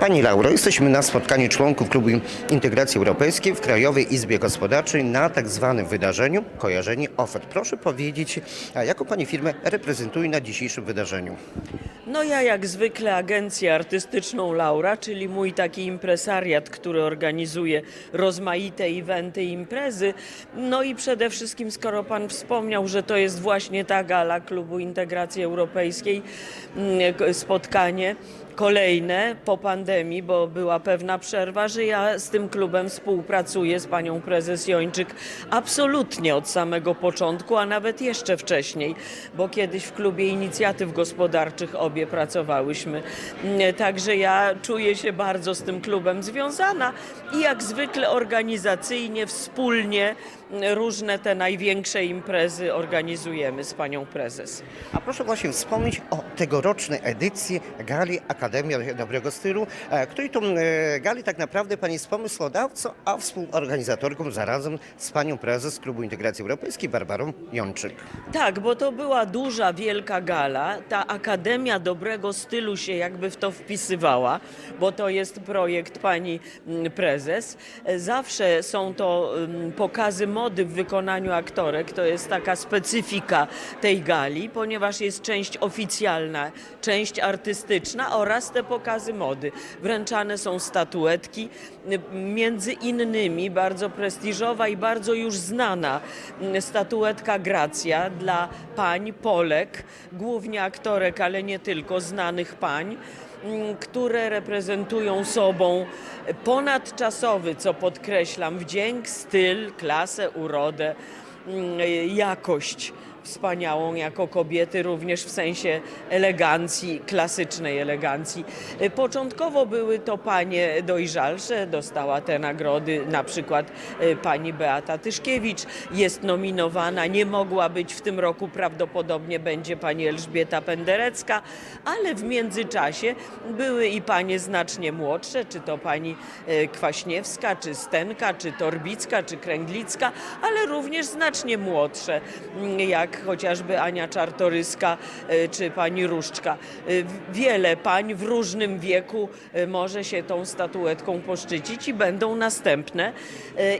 Pani Lauro, jesteśmy na spotkaniu członków Klubu Integracji Europejskiej w Krajowej Izbie Gospodarczej na tak zwanym wydarzeniu Kojarzenie Ofert. Proszę powiedzieć, jaką Pani firmę reprezentuje na dzisiejszym wydarzeniu? No ja jak zwykle agencję artystyczną Laura, czyli mój taki impresariat, który organizuje rozmaite eventy imprezy. No i przede wszystkim, skoro pan wspomniał, że to jest właśnie ta gala Klubu Integracji Europejskiej, mm, spotkanie kolejne po pandemii, bo była pewna przerwa, że ja z tym klubem współpracuję z panią prezes Jończyk absolutnie od samego początku, a nawet jeszcze wcześniej, bo kiedyś w klubie inicjatyw gospodarczych obie pracowałyśmy. Mm, Także ja czuję się bardzo z tym klubem związana i jak zwykle organizacyjnie, wspólnie różne te największe imprezy organizujemy z panią prezes. A proszę właśnie wspomnieć o tegorocznej edycji Gali Akademia Dobrego Stylu, e, której to e, gali tak naprawdę Pani jest pomysłodawcą, a współorganizatorką zarazem z Panią Prezes Klubu Integracji Europejskiej Barbarą Jączyk. Tak, bo to była duża, wielka gala. Ta Akademia Dobrego Stylu się jakby w to wpisywała, bo to jest projekt pani mm, prezes. E, Zawsze są to mm, pokazy mody w wykonaniu aktorek. To jest taka specyfika tej gali, ponieważ jest część oficjalna, część artystyczna oraz te pokazy mody. Wręczane są statuetki, między innymi bardzo prestiżowa i bardzo już znana statuetka Gracja dla pań Polek, głównie aktorek, ale nie tylko, znanych pań które reprezentują sobą ponadczasowy, co podkreślam, wdzięk, styl, klasę, urodę, mm, jakość wspaniałą jako kobiety, również w sensie elegancji, klasycznej elegancji. Początkowo były to panie dojrzalsze, dostała te nagrody, na przykład y, pani Beata Tyszkiewicz jest nominowana, nie mogła być w tym roku, prawdopodobnie będzie pani Elżbieta Penderecka, ale w międzyczasie były i panie znacznie młodsze, czy to pani y, Kwaśniewska, czy Stenka, czy Torbicka, czy Kręglicka, ale również znacznie młodsze, mm, jak chociażby Ania Czartoryska, y, czy pani Różczka. Y, Wiele pań w różnym wieku y, może się tą statuetką poszczycić i będą następne.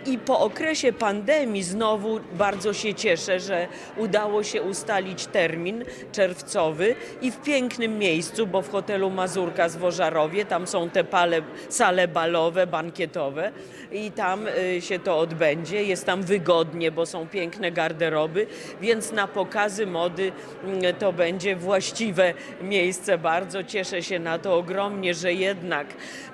I po okresie pandemii znowu bardzo się cieszę, że udało się ustalić termin czerwcowy i w pięknym miejscu, bo w hotelu Mazurka z Wożarowie, tam są te pale, sale balowe, bankietowe i tam się to odbędzie. Jest tam wygodnie, bo są piękne garderoby, więc na pokazy mody mm, to będzie właściwe miejsce. Bardzo cieszę się na to ogromnie, że jednak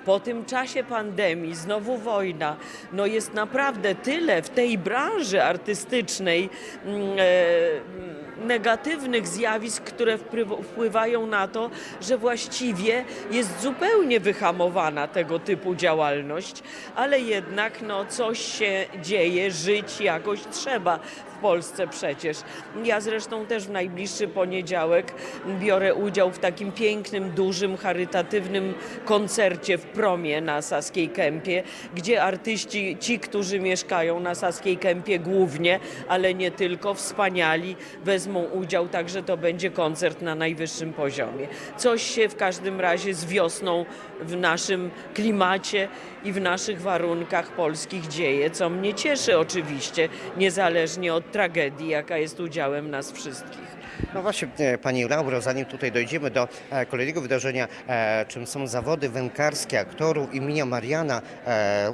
po tym czasie pandemii, znowu wojna, no jest naprawdę tyle w tej branży artystycznej mm, e, negatywnych zjawisk, które wpływ- wpływają na to, że właściwie jest zupełnie wyhamowana tego typu działalność, ale jednak no, coś się dzieje, żyć jakoś trzeba Polsce przecież. Ja zresztą też w najbliższy poniedziałek biorę udział w takim pięknym, dużym, charytatywnym koncercie w promie na Saskiej Kępie, gdzie artyści, ci, którzy mieszkają na Saskiej Kępie głównie, ale nie tylko, wspaniali, wezmą udział, także to będzie koncert na najwyższym poziomie. Coś się w każdym razie z wiosną w naszym klimacie i w naszych warunkach polskich dzieje, co mnie cieszy oczywiście, niezależnie od tragedii, jaka jest udziałem nas wszystkich. No właśnie, e, Pani Lauro, zanim tutaj dojdziemy do e, kolejnego wydarzenia, e, czym są zawody wędkarskie aktorów imienia Mariana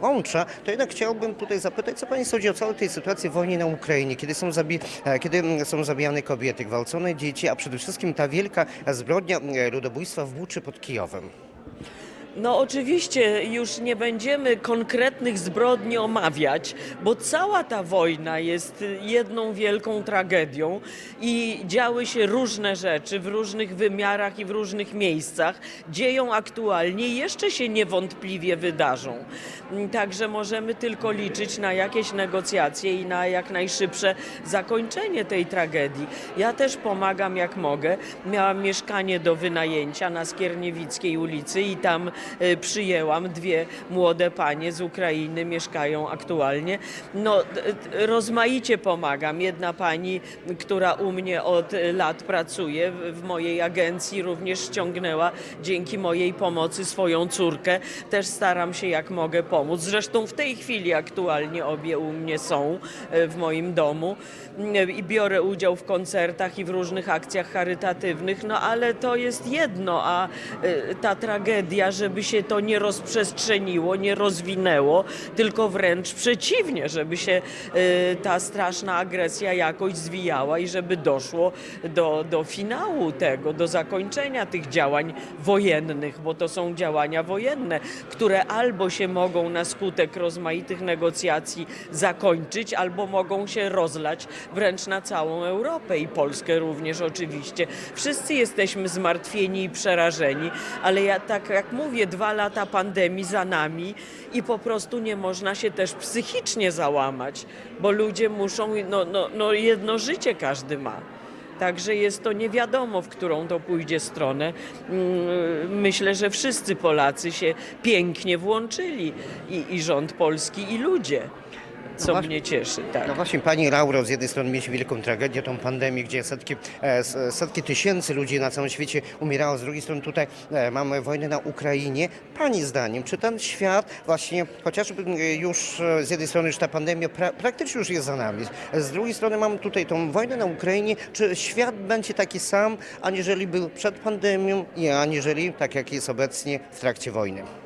Łącza, to jednak chciałbym tutaj zapytać, co Pani sądzi o całej tej sytuacji wojny na Ukrainie, kiedy są, zabi kiedy są zabijane kobiety, gwałcone dzieci, a przede wszystkim ta wielka zbrodnia ludobójstwa w Buczy pod Kijowem. No oczywiście już nie będziemy konkretnych zbrodni omawiać, bo cała ta wojna jest jedną wielką tragedią i działy się różne rzeczy w różnych wymiarach i w różnych miejscach. Dzieją aktualnie i jeszcze się niewątpliwie wydarzą. Także możemy tylko liczyć na jakieś negocjacje i na jak najszybsze zakończenie tej tragedii. Ja też pomagam jak mogę. Miałam mieszkanie do wynajęcia na Skierniewickiej ulicy i tam przyjęłam dwie młode panie z Ukrainy, mieszkają aktualnie. No, rozmaicie pomagam. Jedna pani, która u mnie od lat pracuje w- mojej agencji, również ściągnęła dzięki mojej pomocy swoją córkę. Też staram się jak mogę pomóc. Zresztą w tej chwili aktualnie obie u mnie są e, w moim domu Mm, i biorę udział w koncertach i w różnych akcjach charytatywnych, no ale to jest jedno, a e, ta tragedia, żeby się to nie rozprzestrzeniło, nie rozwinęło, tylko wręcz przeciwnie, żeby się e, ta straszna agresja jakoś zwijała i żeby doszło do, do finału tego, do zakończenia tych działań wojennych, bo to są działania wojenne, które albo się mogą na skutek rozmaitych negocjacji zakończyć, albo mogą się rozlać wręcz na całą Europę i Polskę również oczywiście. Wszyscy jesteśmy zmartwieni i przerażeni, ale ja tak jak mówię, dwa lata pandemii za nami i po prostu nie można się też psychicznie załamać, bo ludzie muszą, no, no, no jedno życie każdy ma. Także jest to nie wiadomo, w którą to pójdzie stronę. Mm, Myślę, że wszyscy Polacy się pięknie włączyli i, i rząd polski, i ludzie, co właśnie. mnie cieszy. Tak. No właśnie, Pani Lauro, z jednej strony mieliśmy wielką tragedię, tą pandemię, gdzie setki, e, setki tysięcy ludzi na całym świecie umierało, z drugiej strony tutaj e, mamy wojnę na Ukrainie. Pani zdaniem, czy ten świat właśnie, chociażby e, już z jednej strony już ta pandemia pra, praktycznie już jest za nami, z drugiej strony mamy tutaj tą wojnę na Ukrainie, czy świat będzie taki sam, aniżeli był przed pandemią i aniżeli tak jak jest obecnie w trakcie wojny?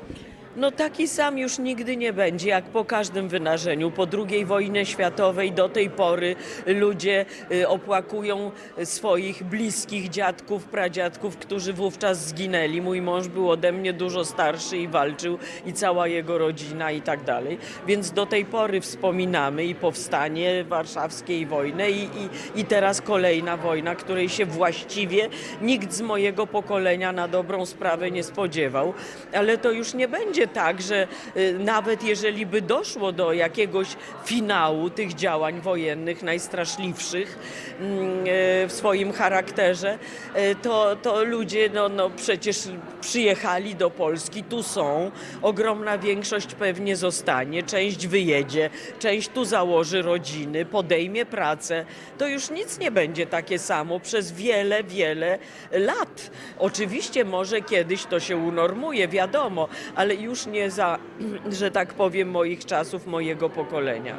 No taki sam już nigdy nie będzie, jak po każdym wydarzeniu. Po II wojnie światowej do tej pory ludzie y, opłakują swoich bliskich dziadków, pradziadków, którzy wówczas zginęli. Mój mąż był ode mnie dużo starszy i walczył i cała jego rodzina i tak dalej. Więc do tej pory wspominamy i powstanie warszawskie i wojnę i, i, i teraz kolejna wojna, której się właściwie nikt z mojego pokolenia na dobrą sprawę nie spodziewał. Ale to już nie będzie tak, że y, nawet jeżeli by doszło do jakiegoś finału tych działań wojennych najstraszliwszych mm, y, w swoim charakterze, y, to, to ludzie no, no przecież przyjechali do Polski, tu są, ogromna większość pewnie zostanie, część wyjedzie, część tu założy rodziny, podejmie pracę. To już nic nie będzie takie samo przez wiele, wiele lat. Oczywiście może kiedyś to się unormuje, wiadomo, ale już nie za, że tak powiem, moich czasów, mojego pokolenia.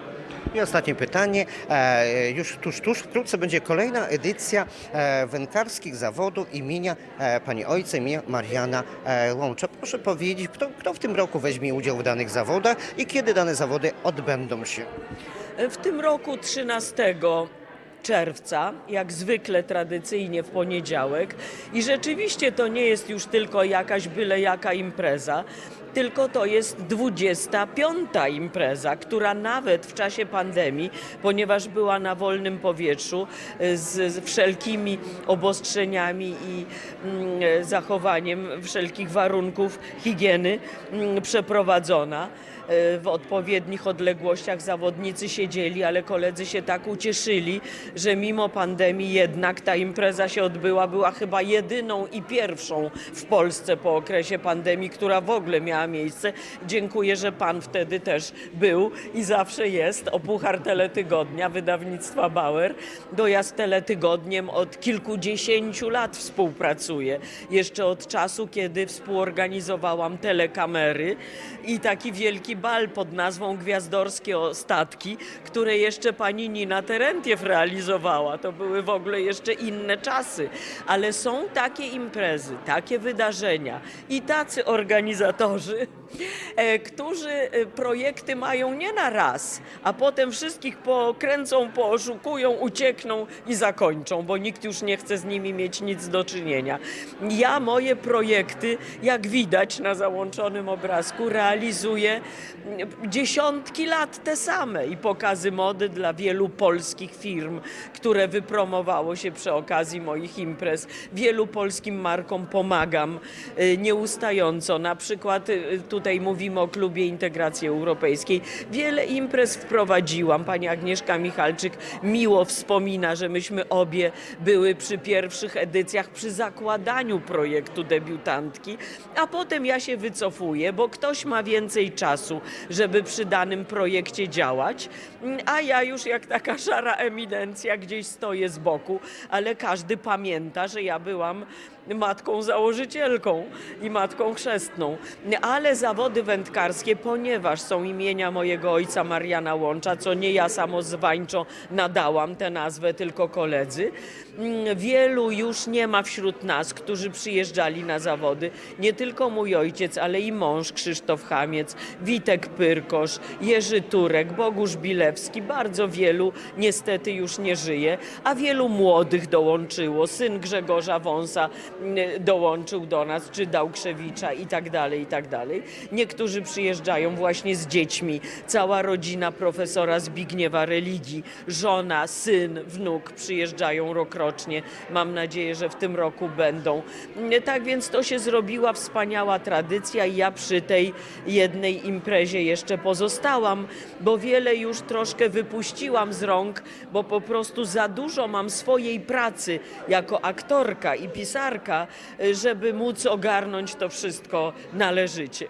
I ostatnie pytanie. E, już tuż, tuż wkrótce będzie kolejna edycja e, wędkarskich zawodów imienia e, pani ojca, imienia Mariana Łącza. Proszę powiedzieć, kto, kto w tym roku weźmie udział w danych zawodach i kiedy dane zawody odbędą się? W tym roku 13 czerwca, jak zwykle tradycyjnie w poniedziałek. I rzeczywiście to nie jest już tylko jakaś byle jaka impreza, tylko to jest 25. impreza, która nawet w czasie pandemii, ponieważ była na wolnym powietrzu, y, z, wszelkimi obostrzeniami i mm, e, zachowaniem wszelkich warunków higieny mm, przeprowadzona w odpowiednich odległościach zawodnicy siedzieli, ale koledzy się tak ucieszyli, że mimo pandemii jednak ta impreza się odbyła. Była chyba jedyną i pierwszą w Polsce po okresie pandemii, która w ogóle miała miejsce. Dziękuję, że pan wtedy też był i zawsze jest o Puchar Teletygodnia wydawnictwa Bauer. Ja z Teletygodniem od kilkudziesięciu lat współpracuję. Jeszcze od czasu, kiedy współorganizowałam telekamery i taki wielki bal pod nazwą Gwiazdorskie Statki, które jeszcze pani Nina Terentiew realizowała. To były w ogóle jeszcze inne czasy. Ale są takie imprezy, takie wydarzenia i tacy organizatorzy, którzy e, projekty mają nie na raz, a potem wszystkich pokręcą, pooszukują, uciekną i zakończą, bo nikt już nie chce z nimi mieć nic do czynienia. Ja moje projekty, jak widać na załączonym obrazku, realizuję mm, dziesiątki lat te same i pokazy mody dla wielu polskich firm, które wypromowało się przy okazji moich imprez. Wielu polskim markom pomagam y, nieustająco. Na przykład y, tutaj mówimy o Klubie Integracji Europejskiej. Wiele imprez wprowadziłam. Pani Agnieszka Michalczyk miło wspomina, że myśmy obie były przy pierwszych edycjach, przy zakładaniu projektu debiutantki, a potem ja się wycofuję, bo ktoś ma więcej czasu, żeby przy danym projekcie działać, a ja już jak taka szara eminencja gdzieś stoję z boku, ale każdy pamięta, że ja byłam matką założycielką i matką chrzestną. Ale zawody wędkarskie, ponieważ są imienia mojego ojca Mariana Łącza, co nie ja samozwańczo nadałam tę nazwę, tylko koledzy, mm, wielu już nie ma wśród nas, którzy przyjeżdżali na zawody. Nie tylko mój ojciec, ale i mąż Krzysztof Chamiec, Witek Pyrkosz, Jerzy Turek, Bogusz Bilewski. Bardzo wielu niestety już nie żyje, a wielu młodych dołączyło. Syn Grzegorza Wąsa dołączył do nas, czy Dałkrzewicza i tak dalej, i tak dalej. Niektórzy przyjeżdżają właśnie z dziećmi. Cała rodzina profesora Zbigniewa Religii, żona, syn, wnuk przyjeżdżają rokrocznie. Mam nadzieję, że w tym roku będą. Tak więc to się zrobiła wspaniała tradycja i ja przy tej jednej imprezie jeszcze pozostałam, bo wiele już troszkę wypuściłam z rąk, bo po prostu za dużo mam swojej pracy jako aktorka i pisarka, y, żeby móc ogarnąć to wszystko należycie.